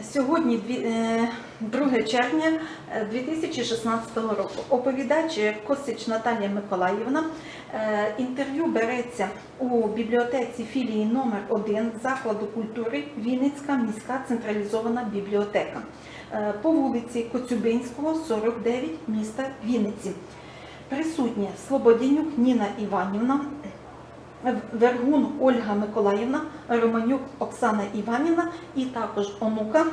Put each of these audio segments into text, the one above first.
Сьогодні е, 2 червня е, 2016 року. Оповідач Косич Наталія Миколаївна. Е, Інтерв'ю береться у бібліотеці філії номер 1 закладу культури Вінницька міська централізована бібліотека е, по вулиці Коцюбинського, 49 міста Вінниці. Присутні Слободянюк Ніна Іванівна, Вергун Ольга Миколаївна, Романюк Оксана Іванівна і також онука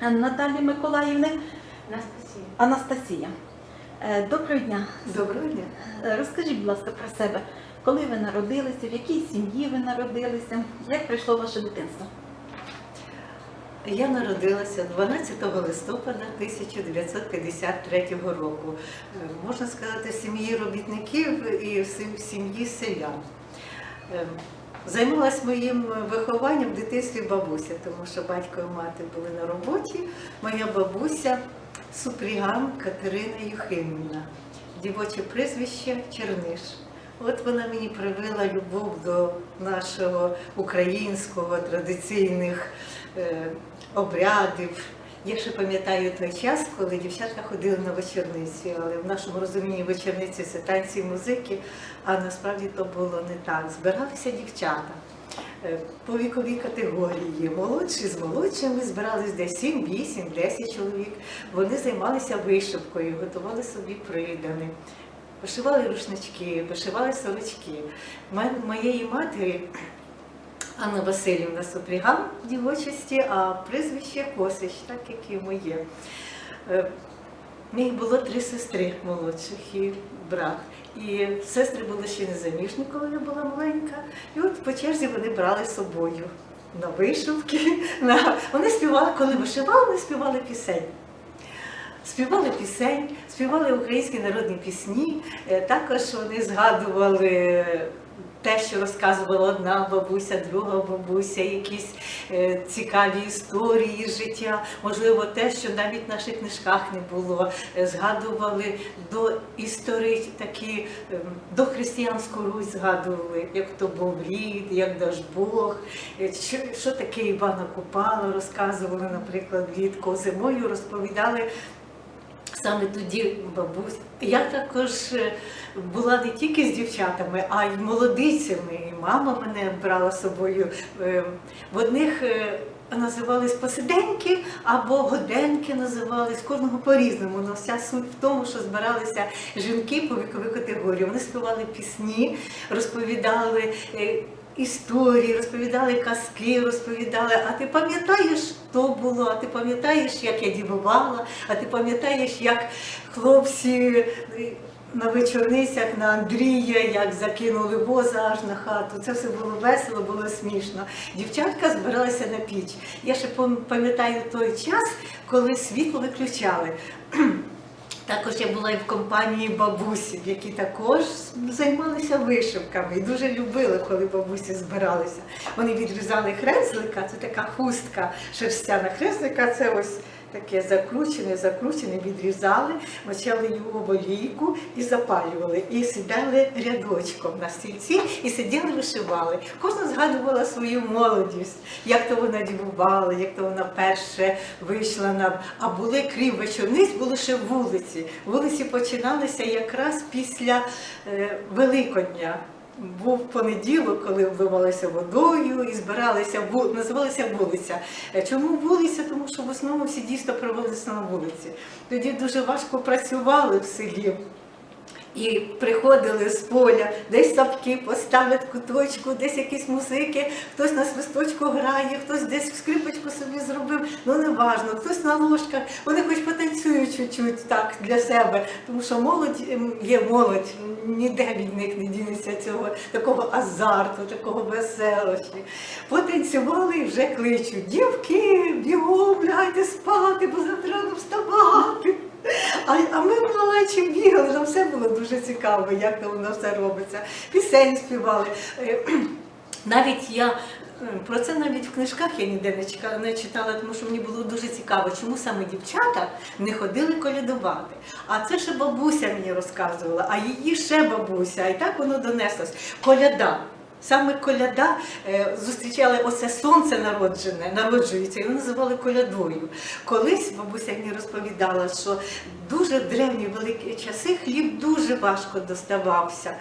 Наталії Миколаївни Анастасія. Анастасія. Е, Доброго дня. Доброго дня. Е, Розкажіть, будь ласка, про себе. Коли ви народилися, в якій сім'ї ви народилися, як пройшло ваше дитинство? Я народилася 12 листопада 1953 року. Е, Можна сказати, в сім'ї робітників і в сім'ї селян. Е, Займалась моїм вихованням в дитинстві бабуся, тому що батько і мати були на роботі. Моя бабуся Супріган Катерина Юхимівна, дівоче прізвище Черниш. От вона мені привила любов до нашого українського традиційних е, обрядів. Я ще пам'ятаю той час, коли дівчатка ходили на вечорниці, але в нашому розумінні вечорниці це танці і музики, а насправді то було не так. Збиралися дівчата е, по віковій категорії. Молодші з молодшими збирались десь 7, 8, 10 чоловік. Вони займалися вишивкою, готували собі придани. Вишивали рушнички, вишивали сорочки. Моєї матері Анна Васильівна Супріган в дівочості, а прізвище Косич, так як і моє. Них було три сестри молодших і брат. І сестри були ще незаміжні, коли я була маленька. І от по черзі вони брали з собою на вишивки. На... Вони співали, коли вишивали, співали пісень. Співали пісень, співали українські народні пісні. Е, Також вони згадували те, що розказувала одна бабуся, друга бабуся, якісь е, цікаві історії життя, можливо, те, що навіть в наших книжках не було. Е, Згадували до історії такі ем, до християнську Русь згадували, як то був рід, як даж Бог, е, що, що таке Івана Купала, розказували, наприклад, влітку. Зимою розповідали саме тоді бабусь. Я також е, була не тільки з дівчатами, а й молодицями. І мама мене брала з собою. Е, В одних е, називались посиденьки або годенки називались, кожного по-різному. Но вся суть в тому, що збиралися жінки по віковій категорії. Вони співали пісні, розповідали. Історії, розповідали казки, розповідали, а ти пам'ятаєш, що було, а ти пам'ятаєш, як я дівувала, а ти пам'ятаєш, як хлопці е, на вечорницях на Андрія, як закинули воза аж на хату. Це все було весело, було смішно. Дівчатка збиралися на піч. Я ще пам- пам'ятаю той час, коли світло виключали. Також я була і в компанії бабусів, які також займалися вишивками і дуже любили, коли бабусі збиралися. Вони відрізали хрезлика, це така хустка шерстяна хрезлика, це ось таке закручене, закручене, відрізали, мочали його в олійку і запалювали. І сідали рядочком на стільці і сиділи, вишивали. Кожна згадувала свою молодість, як то вона дівувала, як то вона перше вийшла на. А були крім вечорниць, були ще вулиці. Вулиці починалися якраз після е, Великодня. Був понеділок, коли вливалися водою і збиралися називалася вулиця. Е, Чому вулиця? Тому що в основному всі дійсно проводилися на вулиці. Тоді дуже важко працювали в селі. І приходили з поля, десь сапки поставлять куточку, десь якісь музики, хтось на свисточку грає, хтось десь скрипочку собі зробив, ну не важно, хтось на ложках, вони хоч потанцюють чуть-чуть так для себе, тому що молодь ем, є молодь, ніде від них не дінеться цього такого азарту, такого веселощі. Потанцювали і вже кличуть, дівки, бігом, лягайте спати, бо завтра вставати. А, а ми малечі бігали, нам все було дуже цікаво, як то воно все робиться. Пісень співали. Е, Навіть я е, про це навіть в книжках я ніде не читала, тому що мені було дуже цікаво, чому саме дівчата не ходили колядувати. А це ще бабуся мені розказувала, а її ще бабуся, і так воно донеслось. Коляда. Саме коляда е, зустрічали оце сонце народжене, народжується, його називали колядою. Колись бабуся мені розповідала, що дуже древні великі часи хліб дуже важко доставався.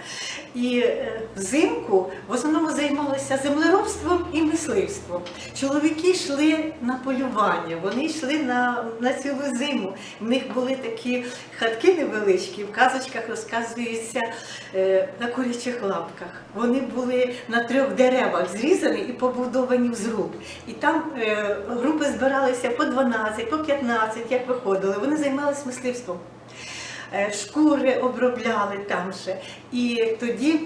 І е, взимку в основному займалися землеробством і мисливством. Чоловіки йшли на полювання, вони йшли на, на цілу зиму. В них були такі хатки невеличкі, в казочках розказується е, на курячих лапках. Вони були на трьох деревах зрізані і побудовані в зруб. І там е, групи збиралися по 12, по 15, як виходили. Вони займалися мисливством. Е, Шкури обробляли там же. І тоді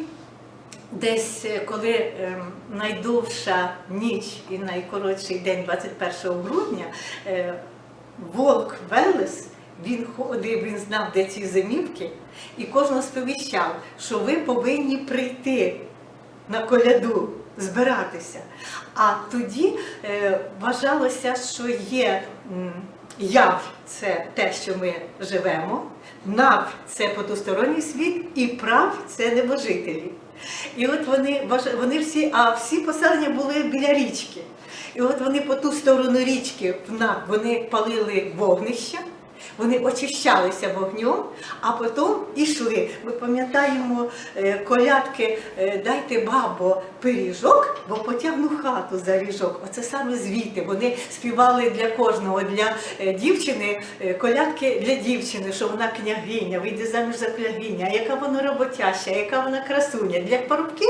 Десь е, коли ем, найдовша ніч і найкоротший день, 21 грудня, е, Волк Велес, він ходив, він знав, де ці зимівки, і кожного сповіщав, що ви повинні прийти на коляду, збиратися. А тоді е, вважалося, що є яв це те, що ми живемо, нав це потусторонній світ, і прав це небожителі. І от вони, вони всі, а всі поселення були біля річки. І от вони по ту сторону річки в вони палили вогнища, вони очищалися вогнем, а потім ішли. Ми пам'ятаємо е, колядки е, Дайте бабо пиріжок, бо потягну хату за ріжок. Оце саме звідти. Вони співали для кожного, для е, дівчини колядки для дівчини, що вона княгиня, вийде заміж за княгиня, яка вона роботяща, яка вона красуня. Для парубків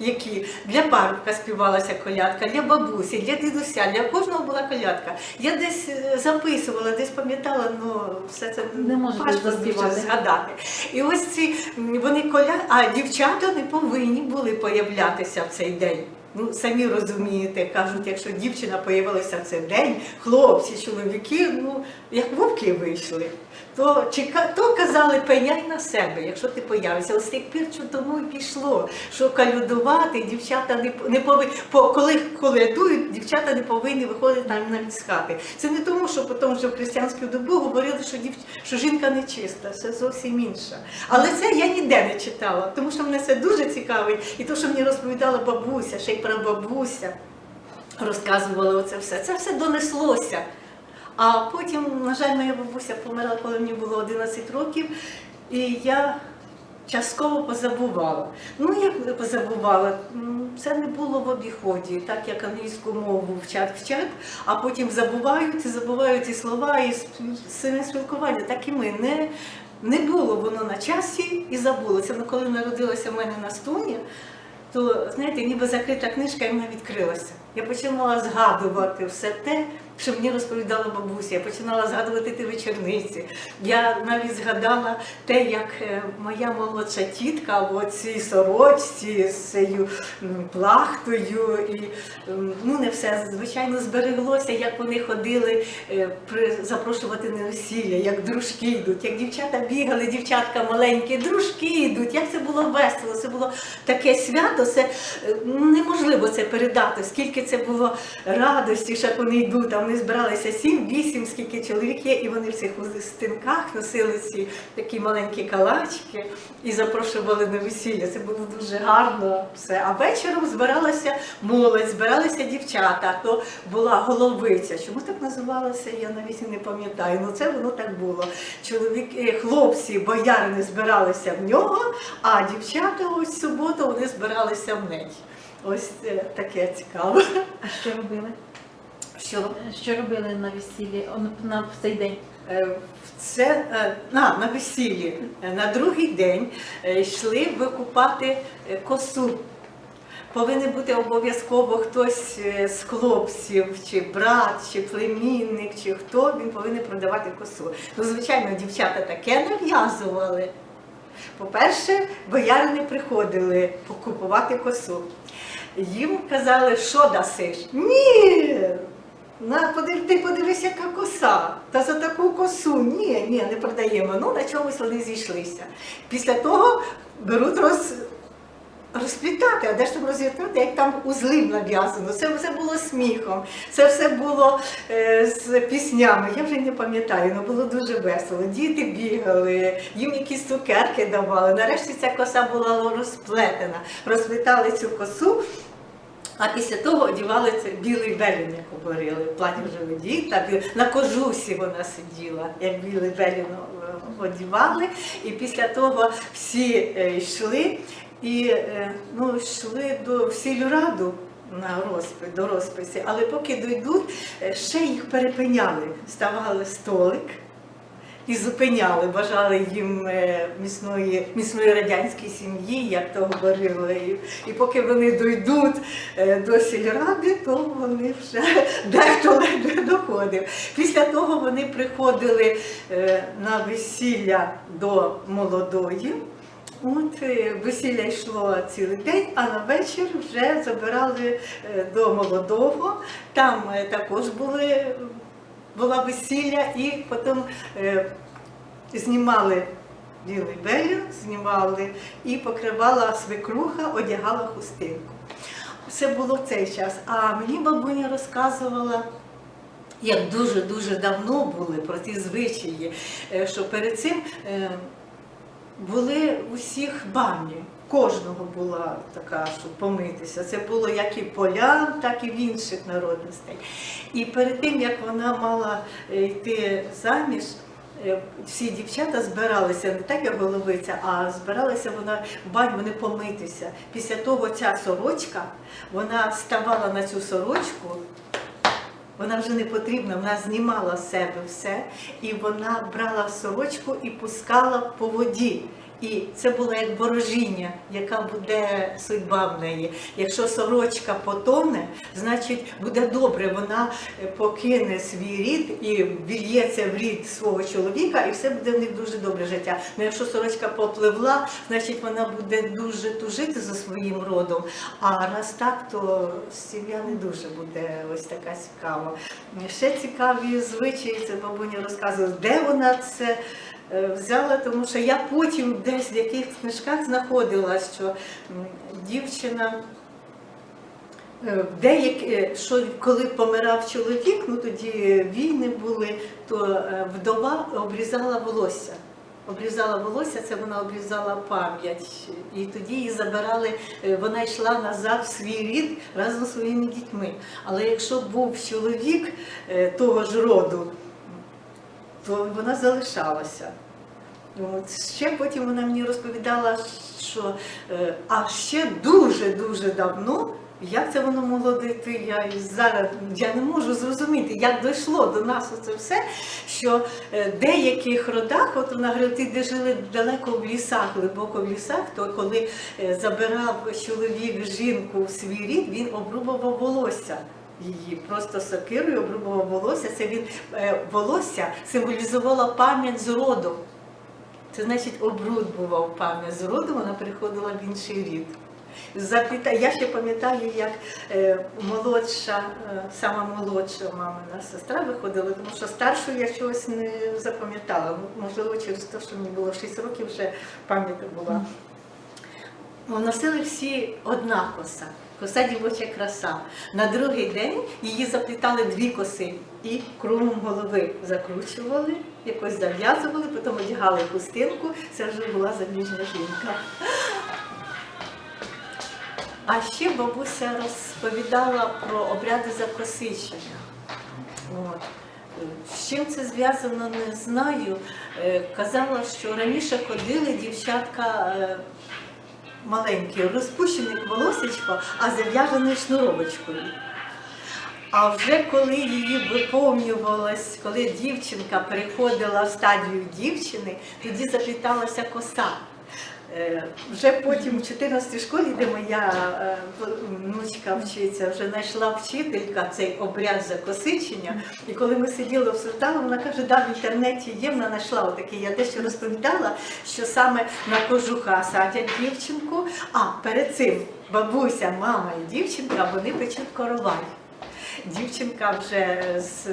які для парубка співалася колядка, для бабусі, для дідуся, для кожного була колядка. Я десь е, записувала, десь пам'ятала, ну все це Не важко згадати. І ось ці вони коля, а дівчата не повинні були появлятися в цей день. Ну, самі розумієте, кажуть, якщо дівчина появилася в цей день, хлопці, чоловіки, ну як вовки вийшли, то, чека, то казали, пеняй на себе, якщо ти появишся. Ось тих пір тому і пішло, що калюдувати дівчата не, не повинні, по, коли колядують, дівчата не повинні виходити навіть з хати. Це не тому, що потім вже в християнську добу говорили, що, дів, що жінка не чиста, це зовсім інше. Але це я ніде не читала, тому що мене це дуже цікавить. І то, що мені розповідала бабуся, ще й прабабуся, розказувала оце все. Це все донеслося. А потім, на жаль, моя бабуся померла, коли мені було 11 років, і я частково позабувала. Ну, як позабувала? Це не було в обіході, так як англійську мову вчать вчать, а потім забувають і забувають і слова, і сильне спілкування. Так і ми не, не було воно на часі і забулося. Ну, коли народилася в мене на стуні, то знаєте, ніби закрита книжка і вона відкрилася. Я починала згадувати все те, що мені розповідала бабуся. Я починала згадувати ті вечорниці. Я навіть згадала те, як е, моя молодша тітка в оцій сорочці з цією плахтою, і ну не все звичайно збереглося, як вони ходили е, запрошувати на як дружки йдуть, як дівчата бігали, дівчатка маленькі, дружки йдуть. Як це було весело, це було таке свято, це е, неможливо це передати, скільки це було радості, що вони йдуть, а вони збиралися сім-вісім, скільки чоловік є, і вони в цих стинках носили ці такі маленькі калачки і запрошували на весілля. Це було дуже гарно все. А вечором збиралася молодь, збиралися дівчата, то була головиця. Чому так називалося, я навіть не пам'ятаю. Ну це воно так було. Чоловіки, хлопці, боярини збиралися в нього, а дівчата ось суботу вони збиралися в неї. Ось е, таке цікаве. А що робили? Що Що робили на весіллі на цей день? Е, Це е, на, на весіллі е, на другий день йшли викупати косу. Повинен бути обов'язково хтось з хлопців, чи брат, чи племінник, чи хто він повинен продавати косу. Ну, звичайно, дівчата таке нав'язували. По-перше, боярини приходили покупувати косу. Їм казали, що дасиш? Ні. На, подив, ти подивись, яка коса. Та за таку косу. Ні, ні, не продаємо. Ну, на чомусь вони зійшлися. Після того беруть роз, розплітати, а де ж там розв'язати, як там узлим нав'язано. Це все було сміхом, це все було е, з піснями. Я вже не пам'ятаю, але було дуже весело. Діти бігали, їм якісь цукерки давали. Нарешті ця коса була розплетена. Розплітали цю косу. А після того одягали це білий велін, як говорили, платі вже водій, та на кожусі вона сиділа, як білий велін е, одягали. І після того всі е, йшли і е, ну, йшли до в сільраду на розпис, до розписі, але поки дійдуть, ще їх перепиняли, ставали столик і зупиняли, бажали їм е, міцної, міцної радянської сім'ї, як то говорили. І, поки вони дійдуть е, до сільради, то вони вже дехто ледве доходив. Після того вони приходили е, на весілля до молодої. От весілля йшло цілий день, а на вечір вже забирали до молодого. Там також були була весілля, і потім е, знімали білий велін, знімали і покривала свекруха, одягала хустинку. Це було в цей час. А мені бабуня розказувала. Як дуже-дуже давно були про ті звичаї, е, що перед цим е, були усіх бані. Кожного була така, щоб помитися. Це було як і полян, так і в інших народностей. І перед тим, як вона мала е, йти заміж, е, всі дівчата збиралися не так, як головиця, а збиралися вона в бань, вони помитися. Після того ця сорочка, вона ставала на цю сорочку. Вона вже не потрібна, вона знімала з себе все, і вона брала сорочку і пускала по воді. І це було як ворожіння, яка буде судьба в неї. Якщо сорочка потоне, значить буде добре. Вона покине свій рід і вільється в рід свого чоловіка, і все буде в них дуже добре життя. Ну якщо сорочка попливла, значить вона буде дуже тужити за своїм родом. А раз так, то сім'я не дуже буде ось така цікава. Ще цікаві звичаї, це бабуня розказує, де вона це взяла, тому що я потім десь в яких книжках знаходила, що дівчина. е, Деякі, е, що коли помирав чоловік, ну тоді війни були, то е, вдова обрізала волосся. Обрізала волосся, це вона обрізала пам'ять. І тоді її забирали, е, вона йшла назад в свій рід разом зі своїми дітьми. Але якщо був чоловік е, того ж роду, вона залишалася. От ще потім вона мені розповідала, що е, а ще дуже-дуже давно, як це воно могло дійти, я зараз я не можу зрозуміти, як дійшло до нас оце все, що е, в деяких родах, от вона говорить, де жили далеко в лісах, глибоко в лісах, то коли е, забирав чоловік жінку в свій рід, він обрубував волосся. Її просто сокирою обрубував волосся. Це він е, волосся символізувало пам'ять з роду. Це значить обрудбував пам'ять з роду, вона приходила в інший рід. Я ще пам'ятаю, як е, молодша, е, сама молодша мамина сестра виходила, тому що старшу я чогось не запам'ятала. Можливо, через те, що мені було 6 років, вже пам'ять була. Носили всі одна коса. Коса дівоча краса. На другий день її заплітали дві коси і кругом голови закручували, якось зав'язували, потім одягали хустинку. Це вже була заміжня жінка. А ще бабуся розповідала про обряди закосичення. З чим це зв'язано, не знаю. Е, Казала, що раніше ходили дівчатка е, розпущений волосечко, а зав'яжений шнуровочкою. А вже коли її виповнювалось, коли дівчинка переходила в стадію дівчини, тоді запліталася коса. Е, Вже потім в 14 школі, де моя е, внучка вчиться, вже знайшла вчителька цей обряд закосичення. І коли ми сиділи обсуждали, вона каже, да, в інтернеті є, вона знайшла отакий. Я дещо розповідала, що саме на кожуха садять дівчинку, а перед цим бабуся, мама і дівчинка, вони печуть коровай. Дівчинка вже з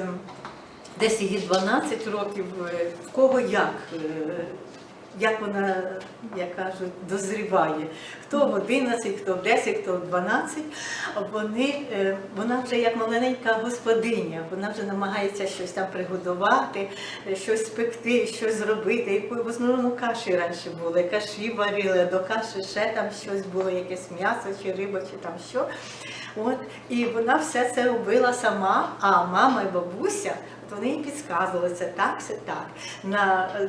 десь її 12 років, е, в кого як. Як вона, як кажуть, дозріває. Хто в 11, хто в 10, хто в 12. Вони, е, вона вже як маленька господиня, вона вже намагається щось там приготувати, е, щось спекти, щось зробити. І в основному каші раніше були, каші варили, до каші ще там щось було, якесь м'ясо чи риба, чи там що. От, і вона все це робила сама, а мама і бабуся, вони їй підказували, це так, це так. На, е,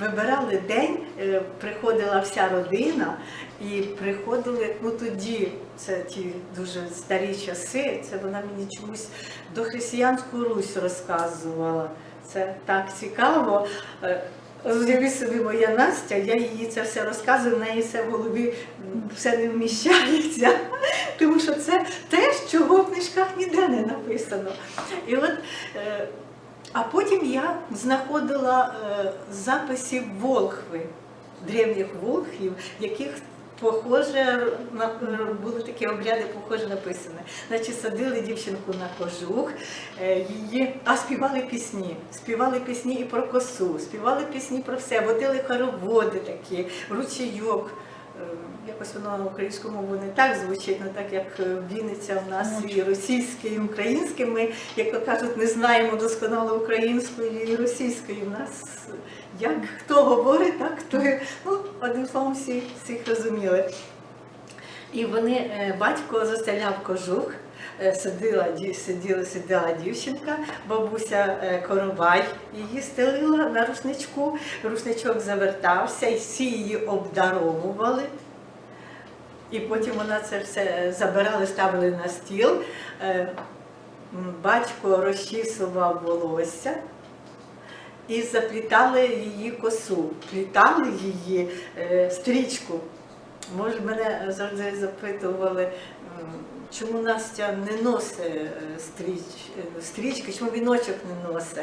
вибирали день, е, приходила вся родина, і приходили, ну тоді, це ті дуже старі часи, це вона мені чомусь до християнську Русь розказувала. Це так цікаво. Е, собі, моя Настя, я їй це все розказую, в неї все в голові все не вміщається. Тому що це те, чого в книжках ніде не написано. І от, е, а потім я знаходила е, записи Волхви, древніх волхвів, яких похоже на були такі обряди, похоже написане. Значить, садили дівчинку на кожух, е, її, а співали пісні. Співали пісні і про косу, співали пісні про все, водили хороводи такі, ручейок. Е, Якось воно на мовою не так звучить, не так як е, Вінниця в нас і російське, і українське. Ми, як то кажуть, не знаємо досконало української і російської. У нас як хто говорить, так хто ну, одним словом всі всіх розуміли. І вони, е, батько заселяв кожух, сиділа, сиділа, сиділа дівчинка, бабуся е, коровай її стелила на рушничку, рушничок завертався, і всі її обдаровували. І потім вона це все забирали, ставили на стіл. Е, Батько розчісував волосся і заплітали її косу, плітали її е, стрічку. Може, мене завжди запитували, чому Настя не носить е, стріч, е, стрічки, чому віночок не носить.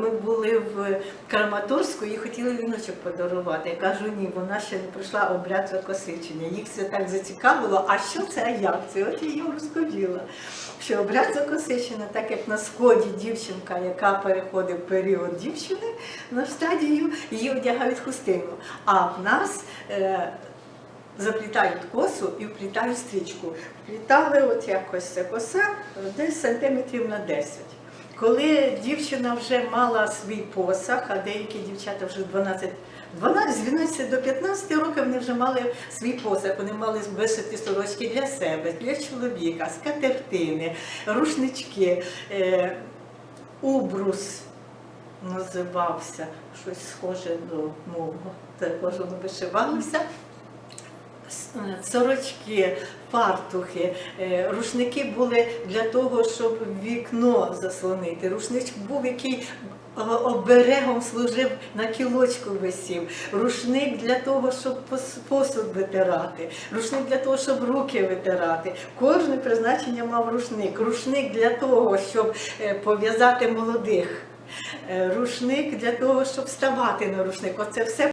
Ми були в Краматорську і хотіли віночок подарувати. Я кажу, ні, вона ще не пройшла обряд закосичення. Їх це так зацікавило. А що це, а як це? От я їм розповіла. Що обряд закосичення, так як на сході дівчинка, яка переходить період дівчини на стадію, її одягають хустину. А в нас е, заплітають косу і вплітають стрічку. Вплітали от якось ця коса е, десь сантиметрів на 10. Коли дівчина вже мала свій посах, а деякі дівчата вже 12 12, з 12 до 15 років вони вже мали свій посах, вони мали вишити сорочки для себе, для чоловіка, скатертини, рушнички, е, убрус називався, щось схоже до мого, також воно вишивалося. Сорочки, фартухи, е, рушники були для того, щоб вікно заслонити. Рушничок був, який оберегом служив на кілочку висів. Рушник для того, щоб пос- посуд витирати. Рушник для того, щоб руки витирати. Кожне призначення мав рушник. Рушник для того, щоб е, пов'язати молодих. Е, Рушник для того, щоб ставати на рушник. Оце все